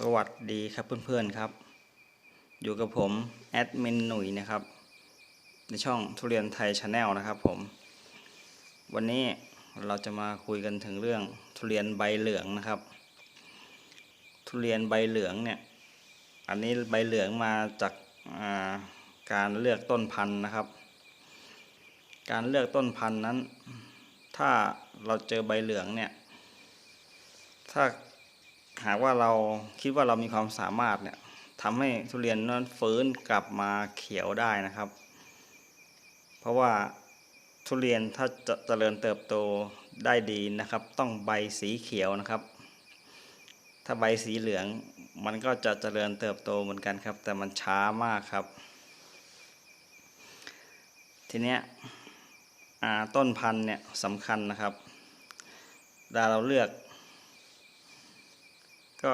สวัสดีครับเพื่อนๆครับ อยู่กับผมแอดมินหนุ่ยนะครับ ในช่องทุเรียนไทยชาแนลนะครับผม วันนี้เราจะมาคุยกันถึงเรื่องทุเรียนใบเหลืองนะครับ ทุเรียนใบเหลืองเนี่ย อันนี้ใบเหลืองมาจากาการเลือกต้นพันธุ์นะครับ การเลือกต้นพันธุ์นั้น ถ้าเราเจอใบเหลืองเนี่ย ถ้า หากว่าเราคิดว่าเรามีความสามารถเนี่ยทำให้ทุเรียนนั้นฟื้นกลับมาเขียวได้นะครับ เพราะว่าทุเรียนถ้าจะเจริญเติบโตได้ดีนะครับ ต้องใบสีเขียวนะครับ ถ้าใบสีเหลืองมันก็จะเจริญเติบโตเหมือนกันครับ แต่มันช้ามากครับ ทีเนี้ยต้นพันธุ์เนี่ยสำคัญนะครับเวลาเราเลือก ก็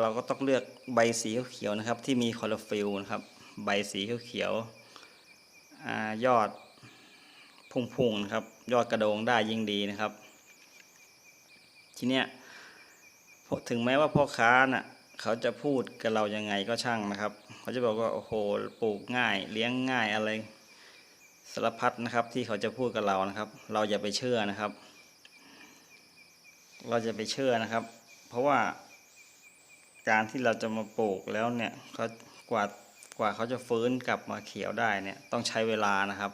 เราก็ต้องเลือกใบสีเขียวนะครับ ที่มีคลอโรฟิลนะครับ ใบสีเขียวอยอดพุ่งๆนะครับ ยอดกระโดงได้ยิ่งดีนะครับ ทีเนี้ยถึงแม้ว่าพ่อค้าน่ะเขาจะพูดกับเรายังไงก็ช่างนะครับ เขาจะบอกว่าโอ้โหปลูกง่าย เลี้ยงง่ายอะไรสารพัดนะครับที่เขาจะพูดกับเรานะครับ เราอย่าไปเชื่อนะครับ เราจะไปเชื่อนะครับ เพราะว่า การที่เราจะมาปลูกแล้วเนี่ยเขากว่ากว่าเขาจะฟื้นกลับมาเขียวได้เนี่ยต้องใช้เวลานะครับ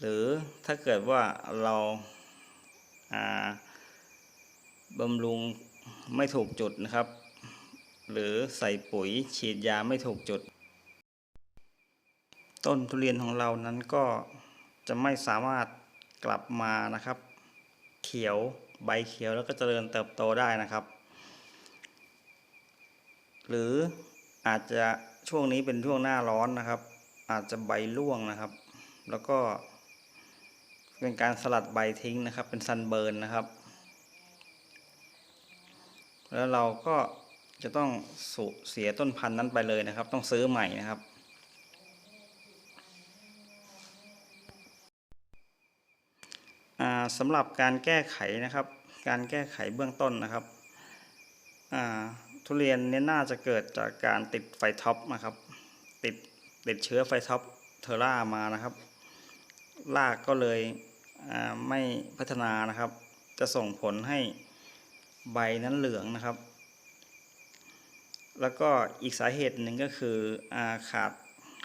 หรือถ้าเกิดว่าเราาบำรุงไม่ถูกจุดนะครับ หรือใส่ปุ๋ยฉีดยาไม่ถูกจุด ต้นทุเรียนของเรานั้นก็จะไม่สามารถกลับมานะครับ เขียวใบเขียวแล้วก็เจริญเติบโตได้นะครับ หรืออาจจะช่วงนี้เป็นช่วงหน้าร้อนนะครับ อาจจะใบร่วงนะครับ แล้วก็ เป็นการสลัดใบทิ้งนะครับ เป็นซันเบิร์นนะครับ แล้วเราก็จะต้องสูญเสียต้นพันธุ์นั้นไปเลยนะครับ ต้องซื้อใหม่นะครับ สำหรับการแก้ไขนะครับ การแก้ไขเบื้องต้นนะครับ ทุเรียนเนี่ยน่าจะเกิดจากการติดไฟท็อปนะครับ ติดติดเชื้อไฟท็อปเทอร่ามานะครับรากก็เลยไม่พัฒนานะครับ จะส่งผลให้ใบนั้นเหลืองนะครับ แล้วก็อีกสาเหตุหนึ่งก็คืออาขาด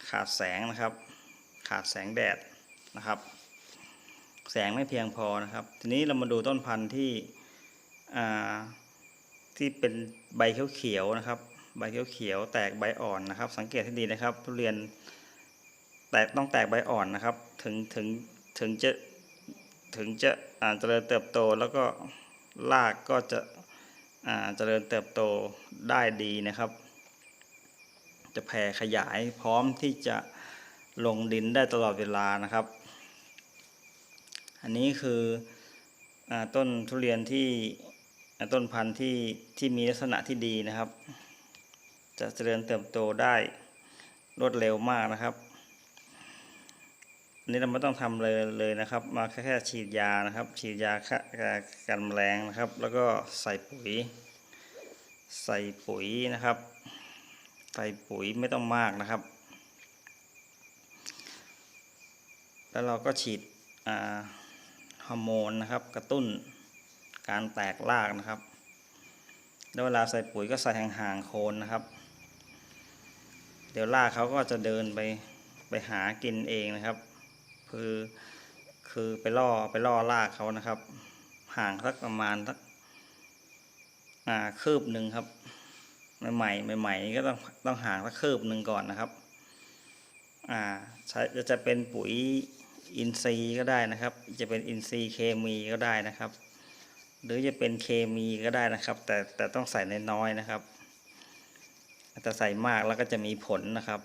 ขาดแสงนะครับ ขาดแสงแดดนะครับ แสงไม่เพียงพอนะครับ ทีนี้เรามาดูต้นพันธุ์ที่อ่า ที่เป็นใบเขียวๆนะครับ ใบเขียวๆแตกใบอ่อนนะครับ สังเกตให้ดีนะครับ ทุเรียนแตกต้องแตกใบอ่อนนะครับ ถึงถึงถึงจะถึงจะอ่าเจริญเติบโตแล้วก็รากก็จะอ่าเจริญเติบโตได้ดีนะครับ จะแผ่ขยายพร้อมที่จะลงดินได้ตลอดเวลานะครับ อันนี้คืออต้นทุเรียนที่ ต้นพันธุ์ที่ที่มีลักษณะที่ดีนะครับ จะเจริญเติบโตได้รวดเร็วมากนะครับอันนี้เราไม่ต้องทำเลยเลยนะครับ มาแค่แค่ฉีดยานะครับ ฉีดยาฆ่ากันแมลงนะครับ แล้วก็ใส่ปุ๋ย ใส่ปุ๋ยนะครับ ใส่ปุ๋ยไม่ต้องมากนะครับ แล้วเราก็ฉีดฮอร์โมนนะครับ กระตุ้น การแตกรากนะครับ แล้วเวลาใส่ปุ๋ยก็ใส่ห่างๆโคนนะครับ เดี๋ยวรากเขาก็จะเดินไปไปหากินเองนะครับ คือคือไปล่อไปล่อรากเขานะครับ ห่างสักประมาณสักอ่าคืบหนึ่งครับใหม่ๆใหม่ๆก็ต้องต้องห่างสักคืบหนึ่งก่อนนะครับอ่าใช้จะเป็นปุ๋ยอินทรีย์ก็ได้นะครับ จะเป็นอินทรีย์เคมีก็ได้นะครับ หรือจะเป็นเคมีก็ได้นะครับ แต่แต่ต้องใส่น้อยๆนะครับแต่ใส่มากแล้วก็จะมีผลนะครับ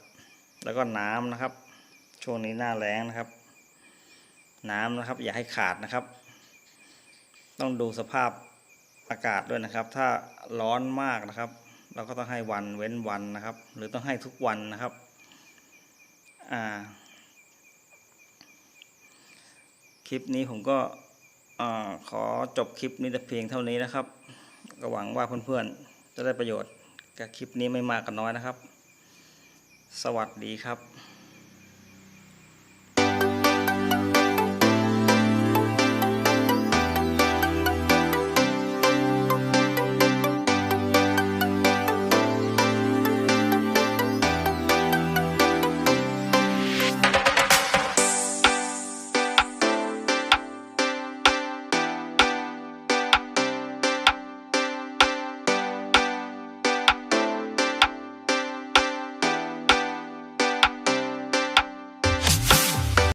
แล้วก็น้ำนะครับ ช่วงนี้หน้าแล้งนะครับ น้ำนะครับ อย่าให้ขาดนะครับ ต้องดูสภาพอากาศด้วยนะครับ ถ้าร้อนมากนะครับ เราก็ต้องให้วันเว้นวันนะครับ หรือต้องให้ทุกวันนะครับอ่าคลิปนี้ผมก็ อขอจบคลิปนี้แต่เพียงเท่านี้นะครับ ก็หวังว่าเพื่อนๆ จะได้ประโยชน์กับคลิปนี้ไม่มากก็น้อยนะครับ สวัสดีครับ